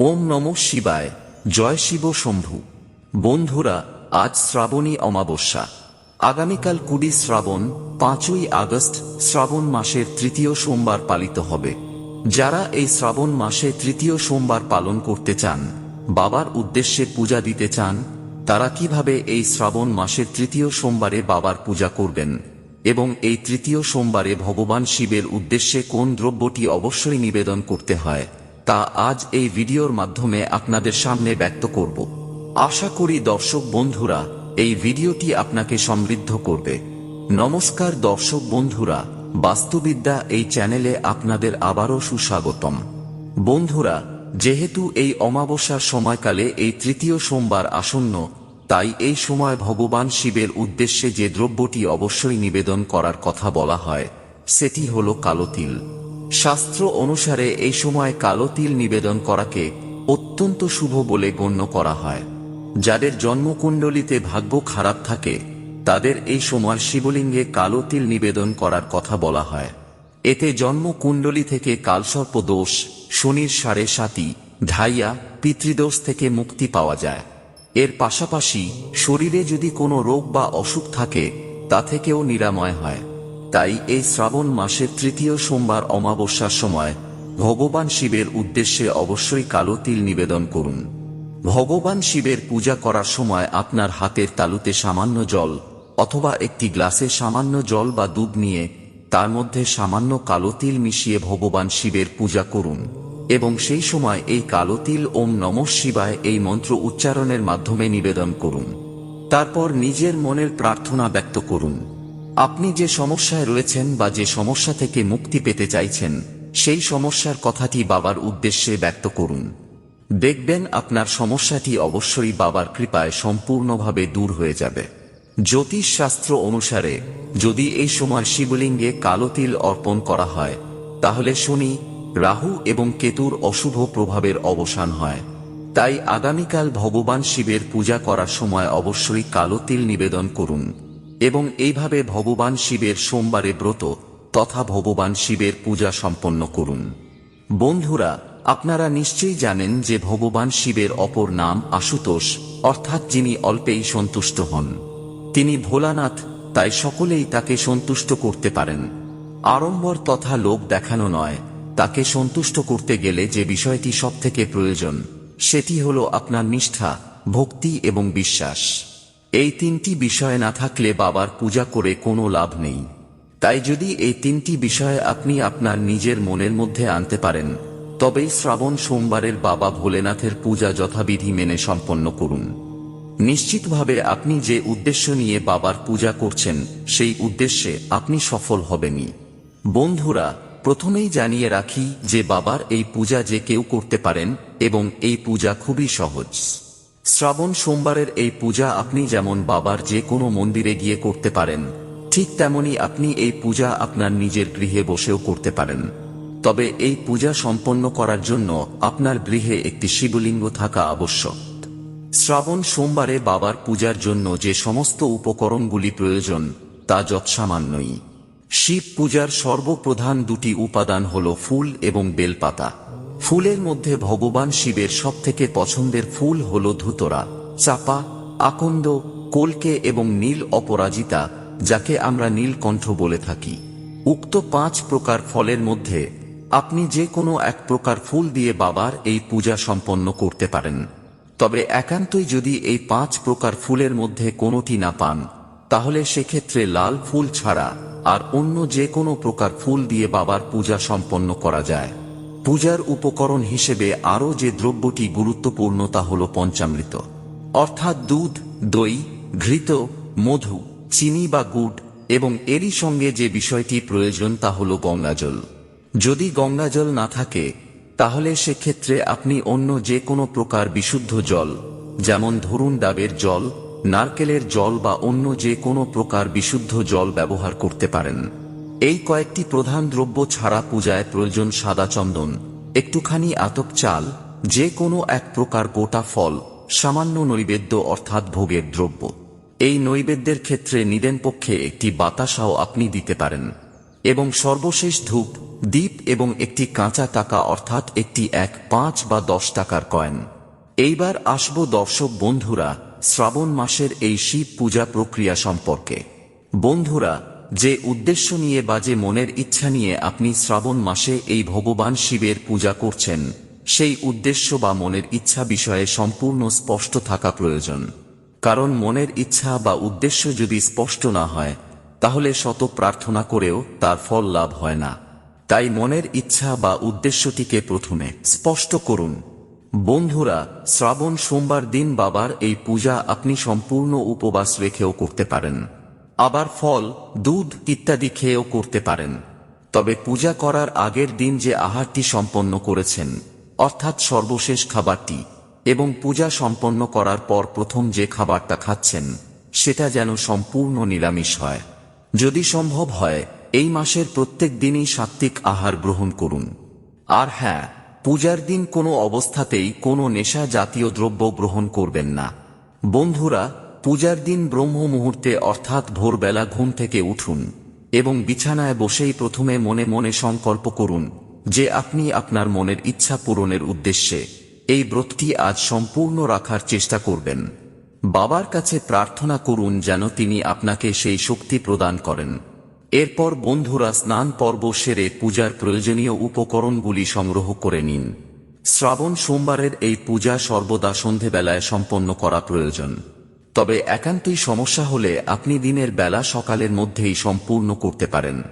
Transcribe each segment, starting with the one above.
ওম নম শিবায়, জয় শিব শম্ভু। বন্ধুরা, আজ শ্রাবণী অমাবস্যা। আগামীকাল কুড়ি শ্রাবণ, পাঁচই আগস্ট, শ্রাবণ মাসের তৃতীয় সোমবার পালিত হবে। যারা এই শ্রাবণ মাসে তৃতীয় সোমবার পালন করতে চান, বাবার উদ্দেশ্যে পূজা দিতে চান, তারা কীভাবে এই শ্রাবণ মাসের তৃতীয় সোমবারে বাবার পূজা করবেন? এবং এই তৃতীয় সোমবারে ভগবান শিবের উদ্দেশ্যে কোন দ্রব্যটি অবশ্যই নিবেদন করতে হয়? তা আজ এই ভিডিওর মাধ্যমে আপনাদের সামনে ব্যক্ত করব। আশা করি দর্শক বন্ধুরা, এই ভিডিওটি আপনাকে সমৃদ্ধ করবে। নমস্কার দর্শক বন্ধুরা, বাস্তুবিদ্যা এই চ্যানেলে আপনাদের আবারও সুস্বাগতম। বন্ধুরা, যেহেতু এই অমাবস্যার সময়কালে এই তৃতীয় সোমবার আসন্ন, তাই এই সময় ভগবান শিবের উদ্দেশ্যে যে দ্রব্যটি অবশ্যই নিবেদন করার কথা বলা হয়, সেটি হল কালো তিল। শাস্ত্র অনুসারে এই সময় কালো তিল নিবেদন করাকে অত্যন্ত শুভ বলে গণ্য করা হয়। যাদের জন্মকুণ্ডলিতে ভাগ্য খারাপ থাকে, তাদের এই সময় শিবলিঙ্গে কালো তিল নিবেদন করার কথা বলা হয়। এতে জন্মকুণ্ডলী থেকে কালসর্প দোষ, শনির সাড়ে সাতি, ঢাইয়া, পিতৃদোষ থেকে মুক্তি পাওয়া যায়। এর পাশাপাশি শরীরে যদি কোনো রোগ বা অসুখ থাকে, তা থেকেও নিরাময় হয়। তাই এই শ্রাবণ মাসের তৃতীয় সোমবার অমাবস্যার সময় ভগবান শিবের উদ্দেশ্যে অবশ্যই কালো তিল নিবেদন করুন। ভগবান শিবের পূজা করার সময় আপনার হাতের তালুতে সামান্য জল অথবা একটি গ্লাসে সামান্য জল বা দুধ নিয়ে তার মধ্যে সামান্য কালো তিল মিশিয়ে ভগবান শিবের পূজা করুন এবং সেই সময় এই কালো তিল ওম নম শিবায় এই মন্ত্র উচ্চারণের মাধ্যমে নিবেদন করুন। তারপর নিজের মনের প্রার্থনা ব্যক্ত করুন। আপনি যে সমস্যায় রয়েছেন বা যে সমস্যা থেকে মুক্তি পেতে চাইছেন, সেই সমস্যার কথাটি বাবার উদ্দেশ্যে ব্যক্ত করুন। দেখবেন আপনার সমস্যাটি অবশ্যই বাবার কৃপায় সম্পূর্ণভাবে দূর হয়ে যাবে। জ্যোতিষ শাস্ত্র অনুসারে, যদি এই সময় শিবলিঙ্গে কালো তিল অর্পণ করা হয়, তাহলে শনি, রাহু এবং কেতুর অশুভ প্রভাবের অবসান হয়। তাই আগামীকাল ভগবান শিবের পূজা করার সময় অবশ্যই কালো তিল নিবেদন করুন। এবং এইভাবে ভগবান শিবের সোমবারে ব্রত তথা ভগবান শিবের পূজা সম্পন্ন করুন। বন্ধুরা, আপনারা নিশ্চয়ই জানেন যে ভগবান শিবের অপর নাম আশুতোষ, অর্থাৎ যিনি অল্পেই সন্তুষ্ট হন। তিনি ভোলানাথ, তাই সকলেই তাকে সন্তুষ্ট করতে পারেন। আড়ম্বর তথা লোক দেখানো নয়, তাকে সন্তুষ্ট করতে গেলে যে বিষয়টি সবথেকে প্রয়োজন, সেটি হল আপনার নিষ্ঠা, ভক্তি এবং বিশ্বাস। এই তিনটি বিষয় না থাকলে বাবার পূজা করে কোনো লাভ নেই। তাই যদি এই তিনটি বিষয় আপনি আপনার নিজের মনের মধ্যে আনতে পারেন, তবেই শ্রাবণ সোমবারের বাবা ভোলেনাথের পূজা যথাবিধি মেনে সম্পন্ন করুন। নিশ্চিতভাবে আপনি যে উদ্দেশ্য নিয়ে বাবার পূজা করছেন, সেই উদ্দেশ্যে আপনি সফল হবেনই। বন্ধুরা, প্রথমেই জানিয়ে রাখি যে বাবার এই পূজা যে কেউ করতে পারেন, এবং এই পূজা খুবই সহজ। শ্রাবণ সোমবারের এই পূজা আপনি যেমন বাবার যে কোনো মন্দিরে গিয়ে করতে পারেন, ঠিক তেমনি আপনি এই পূজা আপনার নিজের গৃহে বসেও করতে পারেন। তবে এই পূজা সম্পন্ন করার জন্য আপনার গৃহে একটি শিবলিঙ্গ থাকা আবশ্যক। শ্রাবণ সোমবারে বাবার পূজার জন্য যে সমস্ত উপকরণগুলি প্রয়োজন, তা যৎসামান্যই। শিব পূজার সর্বপ্রধান দুটি উপাদান হল ফুল এবং বেলপাতা। ফুলের মধ্যে ভগবান শিবের সবথেকে পছন্দের ফুল হল ধুতরা। চাপা, আকন্দ, কলকে এবং নীল অপরাজিতা, যাকে আমরা নীলকণ্ঠ বলে থাকি। উক্ত পাঁচ প্রকার ফলের মধ্যে আপনি যে কোনো এক প্রকার ফুল দিয়ে বাবার এই পূজা সম্পন্ন করতে পারেন। তবে একান্তই যদি এই পাঁচ প্রকার ফুলের মধ্যে কোনোটি না পান, তাহলে সেক্ষেত্রে লাল ফুল ছাড়া আর অন্য যে কোনো প্রকার ফুল দিয়ে বাবার পূজা সম্পন্ন করা যায়। পূজার উপকরণ হিসেবে আরও যে দ্রব্যটি গুরুত্বপূর্ণ তা হল পঞ্চামৃত। অর্থাৎ দুধ, দই, ঘৃত, মধু, চিনি বা গুড় এবং এরই সঙ্গে যে বিষয়টি প্রয়োজন তা হল গঙ্গাজল। যদি গঙ্গাজল না থাকে, তাহলে সেক্ষেত্রে আপনি অন্য যে কোনো প্রকার বিশুদ্ধ জল, যেমন ধরুন ডাবের জল, নারকেলের জল বা অন্য যে কোনো প্রকার বিশুদ্ধ জল ব্যবহার করতে পারেন। এই কয়েকটি প্রধান দ্রব্য ছাড়া পূজায় প্রয়োজন সাদা চন্দন, একটুখানি আতক চাল, যে কোনো এক প্রকার গোটা ফল, সামান্য নৈবেদ্য অর্থাৎ ভোগের দ্রব্য। এই নৈবেদ্যের ক্ষেত্রে নিদেন পক্ষে একটি বাতাসাও আপনি দিতে পারেন। এবং সর্বশেষ ধূপ দ্বীপ এবং একটি কাঁচা টাকা অর্থাৎ একটি এক পাঁচ বা দশ টাকার কয়েন। এইবার আসব দর্শক বন্ধুরা শ্রাবণ মাসের এই শিব পূজা প্রক্রিয়া সম্পর্কে। বন্ধুরা যে উদ্দেশ্য নিয়ে বা যে মনের ইচ্ছা নিয়ে আপনি শ্রাবণ মাসে এই ভগবান শিবের পূজা করছেন, সেই উদ্দেশ্য বা মনের ইচ্ছা বিষয়ে সম্পূর্ণ স্পষ্ট থাকা প্রয়োজন। কারণ মনের ইচ্ছা বা উদ্দেশ্য যদি স্পষ্ট না হয়, তাহলে শত প্রার্থনা করেও তার ফল লাভ হয় না। তাই মনের ইচ্ছা বা উদ্দেশ্যটিকে প্রথমে স্পষ্ট করুন। বন্ধুরা, শ্রাবণ সোমবার দিন বাবার এই পূজা আপনি সম্পূর্ণ উপবাস রেখেও করতে পারেন। আবার ফল, দুধ ইত্যাদি খেয়েও করতে পারেন। তবে পূজা করার আগের দিন যে আহারটি সম্পন্ন করেছেন, অর্থাৎ সর্বশেষ খাবারটি, এবং পূজা সম্পন্ন করার পর প্রথম যে খাবারটা খাচ্ছেন, সেটা যেন সম্পূর্ণ নিরামিষ হয়। যদি সম্ভব হয়, এই মাসের প্রত্যেক দিনই সাত্ত্বিক আহার গ্রহণ করুন। আর হ্যাঁ পূজার দিন কোনো অবস্থাতেই কোনো নেশা জাতীয় দ্রব্য গ্রহণ করবেন না। বন্ধুরা পূজার দিন ব্রহ্ম মুহূর্তে অর্থাৎ ভোরবেলা ঘুম থেকে উঠুন এবং বিছানায় বসেই প্রথমে মনে মনে সংকল্প করুন যে আপনি আপনার মনের ইচ্ছা পূরণের উদ্দেশ্যে এই ব্রতটি আজ সম্পূর্ণ রাখার চেষ্টা করবেন। বাবার কাছে প্রার্থনা করুন যেন তিনি আপনাকে সেই শক্তি প্রদান করেন। এরপর বন্ধুরা স্নান পর্ব সেরে পূজার প্রয়োজনীয় উপকরণগুলি সংগ্রহ করে নিন। শ্রাবণ সোমবারের এই পূজা সর্বদা সন্ধেবেলায় সম্পন্ন করা প্রয়োজন। তবে একান্তই সমস্যা হলে আপনি দিনের বেলা সকালের মধ্যেই সম্পূর্ণ করতে পারেন।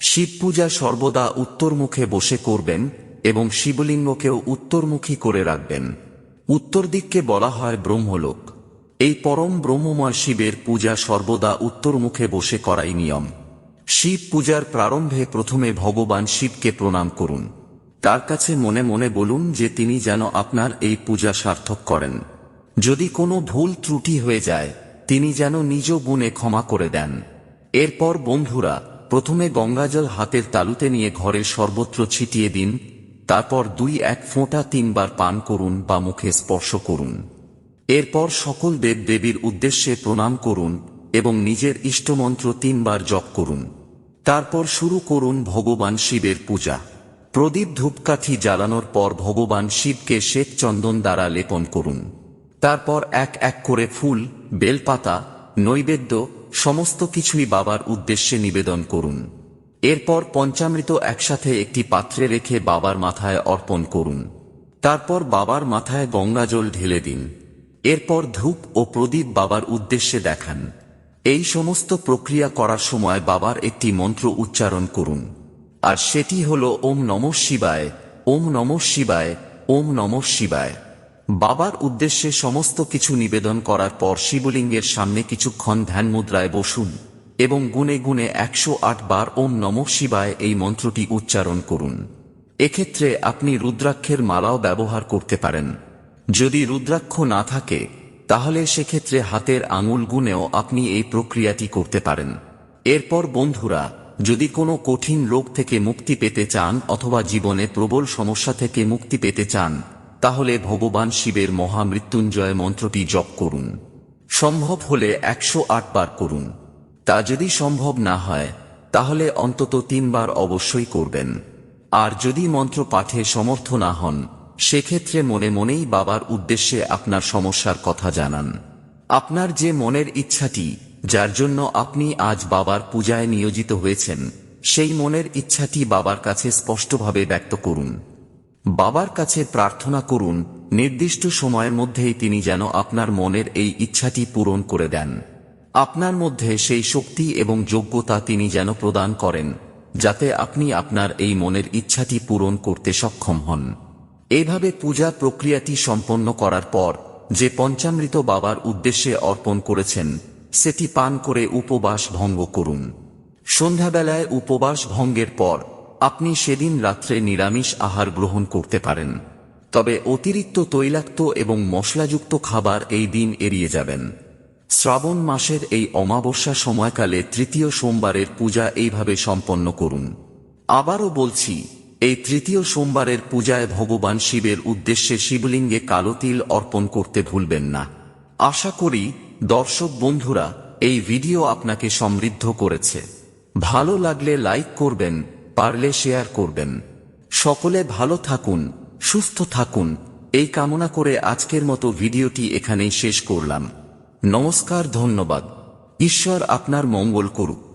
শিব পূজা সর্বদা উত্তরমুখে বসে করবেন এবং শিবলিঙ্গকেও উত্তরমুখী করে রাখবেন। উত্তর দিককে বলা হয় ব্রহ্মলোক। এই পরম ব্রহ্মময় শিবের পূজা সর্বদা উত্তরমুখে বসে করাই নিয়ম। শিব পূজার প্রারম্ভে প্রথমে ভগবান শিবকে প্রণাম করুন। তার কাছে মনে মনে বলুন যে তিনি যেন আপনার এই পূজা সার্থক করেন। যদি কোনো ভুল ত্রুটি হয়ে যায়, তিনি যেন নিজ গুণে ক্ষমা করে দেন। এরপর বন্ধুরা, প্রথমে গঙ্গাজল হাতের তালুতে নিয়ে ঘরের সর্বত্র ছিটিয়ে দিন, তারপর দুই এক ফোঁটা তিনবার পান করুন বা মুখে স্পর্শ করুন। এরপর সকল দেব দেবীর উদ্দেশ্যে প্রণাম করুন এবং নিজের ইষ্টমন্ত্র তিনবার জপ করুন। তারপর শুরু করুন ভগবান শিবের পূজা। প্রদীপ ধূপকাঠি জ্বালানোর পর ভগবান শিবকে শ্বেত চন্দন দ্বারা লেপন করুন। তারপর এক এক করে ফুল, বেলপাতা, নৈবেদ্য, সমস্ত কিছুই বাবার উদ্দেশ্যে নিবেদন করুন। এরপর পঞ্চামৃত একসাথে একটি পাত্রে রেখে বাবার মাথায় অর্পণ করুন। তারপর বাবার মাথায় গঙ্গাজল ঢেলে দিন। এরপর ধূপ ও প্রদীপ বাবার উদ্দেশ্যে দেখান। এই সমস্ত প্রক্রিয়া করার সময় বাবার একটি মন্ত্র উচ্চারণ করুন। আর সেটি হল, ওম নম শিবায়, ওম নম শিবায়, ওম নম শিবায়। বাবার উদ্দেশ্যে সমস্ত কিছু নিবেদন করার পর শিবলিঙ্গের সামনে কিছুক্ষণ ধ্যান মুদ্রায় বসুন এবং গুনে গুনে একশো আট বার ওম নম শিবায় এই মন্ত্রটি উচ্চারণ করুন। এক্ষেত্রে আপনি রুদ্রাক্ষের মালাও ব্যবহার করতে পারেন। যদি রুদ্রাক্ষ না থাকে, তাহলে সেক্ষেত্রে হাতের আঙুল গুনেও আপনি এই প্রক্রিয়াটি করতে পারেন। এরপর বন্ধুরা, যদি কোনো কঠিন রোগ থেকে মুক্তি পেতে চান অথবা জীবনে প্রবল সমস্যা থেকে মুক্তি পেতে চান তাহলে ভগবান শিবের মহামৃত্যুঞ্জয় মন্ত্রটি জপ করুন। সম্ভব হলে একশো বার করুন। তা যদি সম্ভব না হয়, তাহলে অন্তত তিনবার অবশ্যই করবেন। আর যদি মন্ত্র পাঠে সমর্থ না হন, সেক্ষেত্রে মনে মনেই বাবার উদ্দেশ্যে আপনার সমস্যার কথা জানান। আপনার যে মনের ইচ্ছাটি, যার জন্য আপনি আজ বাবার পূজায় নিয়োজিত হয়েছেন, সেই মনের ইচ্ছাটি বাবার কাছে স্পষ্টভাবে ব্যক্ত করুন। বাবার কাছে প্রার্থনা করুন, নির্দিষ্ট সময়ের মধ্যেই তিনি যেন আপনার মনের এই ইচ্ছাটি পূরণ করে দেন। আপনার মধ্যে সেই শক্তি এবং যোগ্যতা তিনি যেন প্রদান করেন, যাতে আপনি আপনার এই মনের ইচ্ছাটি পূরণ করতে সক্ষম হন। এভাবে পূজা প্রক্রিয়াটি সম্পন্ন করার পর, যে পঞ্চামৃত বাবার উদ্দেশ্যে অর্পণ করেছেন, সেটি পান করে উপবাস ভঙ্গ করুন। সন্ধ্যাবেলায় উপবাস ভঙ্গের পর আপনি সেদিন রাত্রে নিরামিষ আহার গ্রহণ করতে পারেন। তবে অতিরিক্ত তৈলাক্ত এবং মশলাযুক্ত খাবার এই দিন এড়িয়ে যাবেন। শ্রাবণ মাসের এই অমাবস্যা সময়কালে তৃতীয় সোমবারের পূজা এইভাবে সম্পন্ন করুন। আবারও বলছি, এই তৃতীয় সোমবারের পূজায় ভগবান শিবের উদ্দেশ্যে শিবলিঙ্গে কালো তিল অর্পণ করতে ভুলবেন না। আশা করি, দর্শক বন্ধুরা, এই ভিডিও আপনাকে সমৃদ্ধ করেছে। ভালো লাগলে লাইক করবেন পারলে শেয়ার করবেন। সকলে ভালো থাকুন, সুস্থ থাকুন। এই কামনা করে আজকের মতো ভিডিওটি এখানেই শেষ করলাম। নমস্কার, ধন্যবাদ। ঈশ্বর আপনার মঙ্গল করুক।